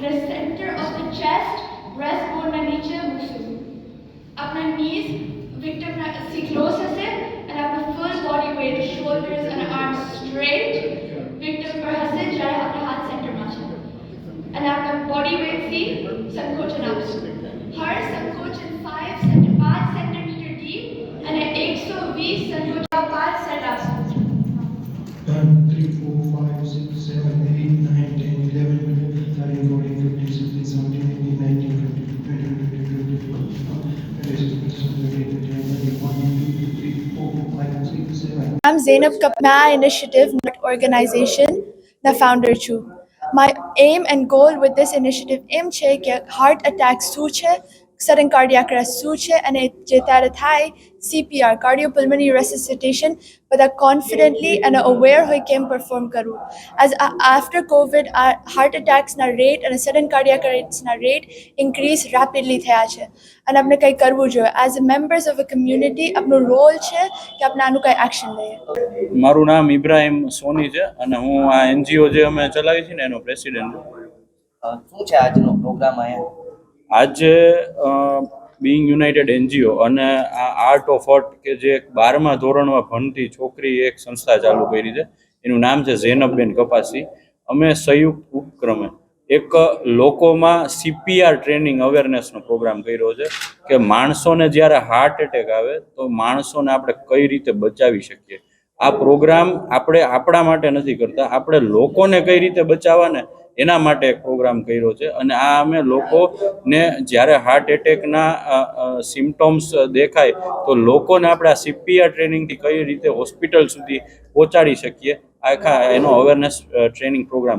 the center of the chest, breastbone na niche muscle. my knees victim close cyclosis है and अपना full body weight shoulders and arms straight. Victim पर हंसे जाए the हाथ center में and अपना body weight सी संकोचन आप हर संकोचन I'm Zainab Kapma Initiative Organization, the founder Chu. My aim and goal with this initiative aim che heart attacks suche sudden cardiac arrest શું છે? અને જે ત્યારે થાય સીપીઆર કાર્ડિયોપલ્મની રેસિસિટેશન બધા કોન્ફિડન્ટલી અને અવેર હોય કેમ પરફોર્મ કરવું? એઝ આફ્ટર કોવિડ આ હાર્ટ અટેક્સના રેટ અને સડન કાર્ડિયાક રેટ્સના રેટ ઇન્ક્રીઝ રેપિડલી થયા છે. અને આપણે કંઈ કરવું જોઈએ. As a members of a community આપણું રોલ છે કે આપણે આનું કંઈ એક્શન લઈએ. મારું નામ ઇબ્રાહિમ સોની છે અને હું આ એનજીઓ જે અમે ચલાવી છે ને એનો પ્રેસિડેન્ટ છું. શું છે આજનો પ્રોગ્રામ અહીંયા? આજે બિંગ યુનાઇટેડ એનજીઓ અને આ આર્ટ ઓફ આર્ટ કે જે બારમા ધોરણમાં ભણતી છોકરી એક સંસ્થા ચાલુ કરી છે. એનું નામ છે ઝેનબબેન કપાસી અમે સંયુક્ત ઉપક્રમે એક લોકોમાં સીપીઆર ટ્રેનિંગ અવેરનેસનો પ્રોગ્રામ કર્યો છે કે માણસોને જ્યારે હાર્ટ એટેક આવે તો માણસોને આપણે કઈ રીતે બચાવી શકીએ? આ પ્રોગ્રામ આપણે આપણા માટે નથી કરતા, આપણે લોકોને કઈ રીતે બચાવવાને? એના માટે એક પ્રોગ્રામ કર્યો છે. અને આ અમે લોકોને જ્યારે હાર્ટ એટેકના સિમ્ટોમ્સ દેખાય, તો લોકોને આપણે આ સીપીઆર ટ્રેનિંગથી કઈ રીતે હોસ્પિટલ સુધી પહોંચાડી શકીએ? આખા એનો અવેરનેસ ટ્રેનિંગ પ્રોગ્રામ